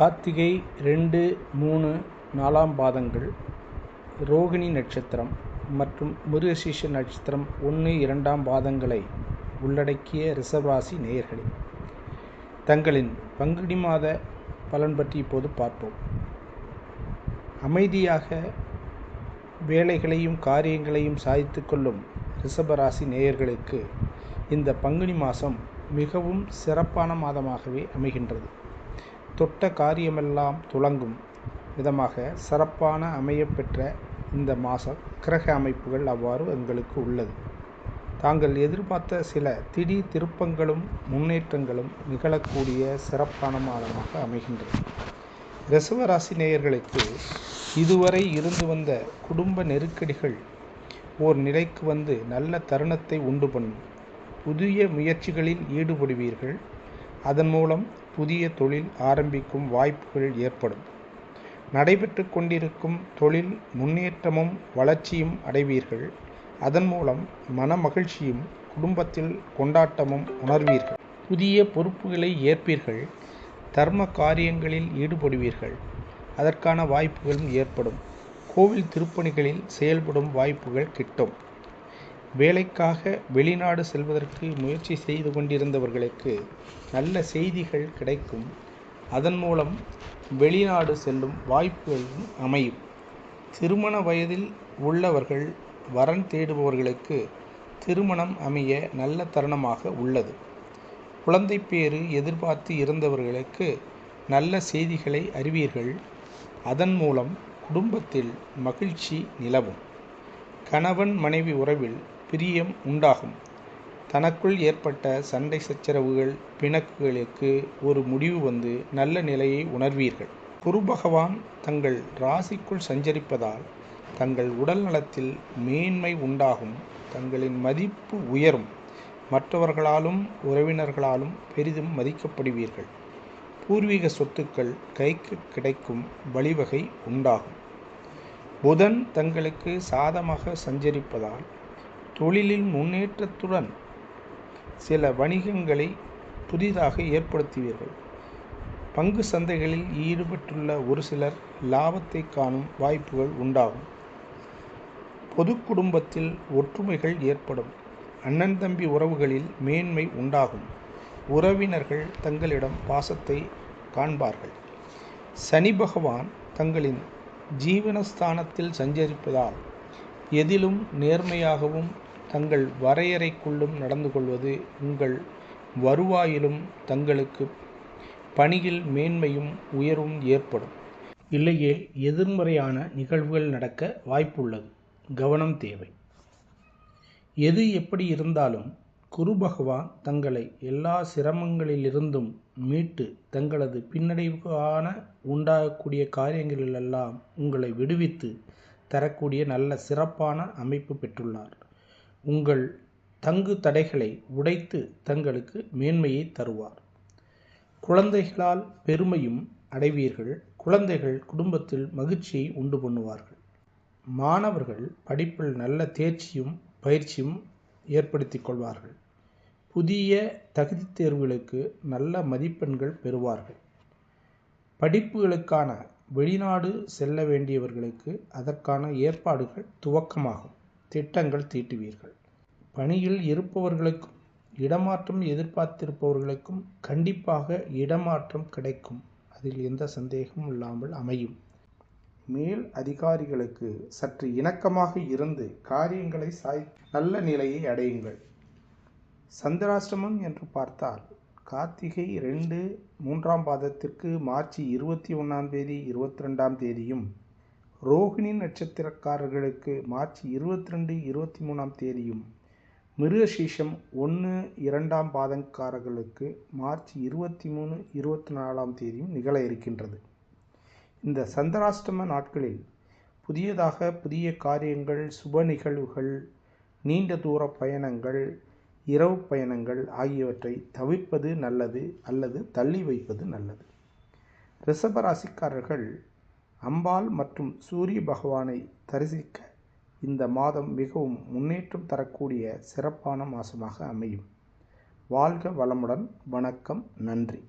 கார்த்திகை ரெண்டு மூணு நாலாம் பாதங்கள் ரோகிணி நட்சத்திரம் மற்றும் மிருகசீஷ நட்சத்திரம் ஒன்று இரண்டாம் பாதங்களை உள்ளடக்கிய ரிஷபராசி நேயர்களே. தங்களின் பங்குனி மாத பலன் பற்றி இப்போது பார்ப்போம். அமைதியாக வேலைகளையும் காரியங்களையும் சாதித்து கொள்ளும் ரிஷபராசி நேயர்களுக்கு இந்த பங்குனி மாதம் மிகவும் சிறப்பான மாதமாகவே அமைகின்றது. தொட்ட காரியமெல்லாம் துளங்கும் விதமாக சிறப்பான அமையப்பெற்ற இந்த மாதம் கிரக அமைப்புகள் அவ்வாறு எங்களுக்கு உள்ளது. தாங்கள் எதிர்பார்த்த சில திடீர் திருப்பங்களும் முன்னேற்றங்களும் நிகழக்கூடிய சிறப்பான மாதமாக அமைகின்றது ரிசவராசி நேயர்களுக்கு இதுவரை இருந்து வந்த குடும்ப நெருக்கடிகள் ஓர் நிலைக்கு வந்து நல்ல தருணத்தை உண்டு பண்ணும். புதிய முயற்சிகளில் ஈடுபடுவீர்கள். அதன் மூலம் புதிய தொழில் ஆரம்பிக்கும் வாய்ப்புகள் ஏற்படும். நடைபெற்று கொண்டிருக்கும் தொழில் முன்னேற்றமும் வளர்ச்சியும் அடைவீர்கள். அதன் மூலம் மன மகிழ்ச்சியும் குடும்பத்தில் கொண்டாட்டமும் உணர்வீர்கள். புதிய பொறுப்புகளை ஏற்பீர்கள். தர்ம காரியங்களில் ஈடுபடுவீர்கள். அதற்கான வாய்ப்புகளும் ஏற்படும். கோவில் திருப்பணிகளில் செயல்படும் வாய்ப்புகள் கிட்டும். வேலைக்காக வெளிநாடு செல்வதற்கு முயற்சி செய்து கொண்டிருந்தவர்களுக்கு நல்ல செய்திகள் கிடைக்கும். அதன் மூலம் வெளிநாடு செல்லும் வாய்ப்புகளும் அமையும். திருமண வயதில் உள்ளவர்கள் வரன் தேடுபவர்களுக்கு திருமணம் அமைய நல்ல தருணமாக உள்ளது. குழந்தை பேறு எதிர்பார்த்து இருந்தவர்களுக்கு நல்ல செய்திகளை அறிவீர்கள். அதன் மூலம் குடும்பத்தில் மகிழ்ச்சி நிலவும். கணவன் மனைவி உறவில் பிரியம் உண்டாகும். தனக்குள் ஏற்பட்ட சண்டை சச்சரவுகள் பிணக்குகளுக்கு ஒரு முடிவு வந்து நல்ல நிலையை உணர்வீர்கள். குரு பகவான் தங்கள் ராசிக்குள் சஞ்சரிப்பதால் தங்கள் உடல் நலத்தில் மேன்மை உண்டாகும் தங்களின் மதிப்பு உயரும். மற்றவர்களாலும் உறவினர்களாலும் பெரிதும் மதிக்கப்படுவீர்கள். பூர்வீக சொத்துக்கள் கைக்கு கிடைக்கும் வழிவகை உண்டாகும். புதன் தங்களுக்கு சாதமாக சஞ்சரிப்பதால் தொழிலில் முன்னேற்றத்துடன் சில வணிகங்களை புதிதாக ஏற்படுத்துவீர்கள். பங்கு சந்தைகளில் ஈடுபட்டுள்ள ஒரு சிலர் லாபத்தை காணும் வாய்ப்புகள் உண்டாகும். பொது குடும்பத்தில் ஒற்றுமைகள் ஏற்படும். அண்ணன் தம்பி உறவுகளில் மேன்மை உண்டாகும். உறவினர்கள் தங்களிடம் பாசத்தை காண்பார்கள். சனி பகவான் தங்களின் ஜீவனஸ்தானத்தில் சஞ்சரிப்பதால் எதிலும் நேர்மையாகவும் தங்கள் வரையறைக்குள்ளும் நடந்து கொள்வது உங்கள் வருவாயிலும் தங்களுக்கு பணியில் மேன்மையும் உயர்வும் ஏற்படும். இல்லையே எதிர்மறையான நிகழ்வுகள் நடக்க வாய்ப்புள்ளது. கவனம் தேவை. எது எப்படி இருந்தாலும் குரு பகவான் தங்களை எல்லா சிரமங்களிலிருந்தும் மீட்டு தங்களது பின்னடைவான உண்டாகக்கூடிய காரியங்களிலெல்லாம் உங்களை விடுவித்து தரக்கூடிய நல்ல சிறப்பான அமைப்பு பெற்றுள்ளார். உங்கள் தங்கு தடைகளை உடைத்து தங்களுக்கு மேன்மையை தருவார். குழந்தைகளால் பெருமையும் அடைவீர்கள். குழந்தைகள் குடும்பத்தில் மகிழ்ச்சியை உண்டு பண்ணுவார்கள். மாணவர்கள் படிப்பில் நல்ல தேர்ச்சியும் பயிற்சியும் ஏற்படுத்தி கொள்வார்கள். புதிய தகுதி தேர்வுகளுக்கு நல்ல மதிப்பெண்கள் பெறுவார்கள். படிப்புகளுக்கான வெளிநாடு செல்ல வேண்டியவர்களுக்கு அதற்கான ஏற்பாடுகள் துவக்கமாகும். திட்டங்கள் தீட்டுவீர்கள். பணியில் இருப்பவர்களுக்கும் இடமாற்றம் எதிர்பார்த்திருப்பவர்களுக்கும் கண்டிப்பாக இடமாற்றம் கிடைக்கும். அதில் எந்த சந்தேகமும் இல்லாமல் அமையும். மேல் அதிகாரிகளுக்கு சற்று இணக்கமாக இருந்து காரியங்களை சாய் நல்ல நிலையை அடையுங்கள். சந்திராஷ்டமம் என்று பார்த்தால் கார்த்திகை ரெண்டு மூன்றாம் பாதத்திற்கு மார்ச் இருபத்தி ஒன்றாம் தேதி இருபத்தி ரெண்டாம் தேதியும் ரோஹிணி நட்சத்திரக்காரர்களுக்கு மார்ச் இருபத்தி ரெண்டு இருபத்தி மூணாம் தேதியும் மிருகசீஷம் ஒன்று இரண்டாம் பாதங்காரர்களுக்கு மார்ச் இருபத்தி மூணு இருபத்தி நாலாம் தேதியும் நிகழ இருக்கின்றது. இந்த சந்திராஷ்டம நாட்களில் புதியதாக புதிய காரியங்கள் சுப நிகழ்வுகள் நீண்ட தூர பயணங்கள் இரவு பயணங்கள் ஆகியவற்றை தவிர்ப்பது நல்லது அல்லது தள்ளி வைப்பது நல்லது. ரிஷபராசிக்காரர்கள் அம்பாள் மற்றும் சூரிய பகவானை தரிசிக்க இந்த மாதம் மிகவும் முன்னேற்றம் தரக்கூடிய சிறப்பான மாதமாக அமையும். வாழ்க வளமுடன். வணக்கம். நன்றி.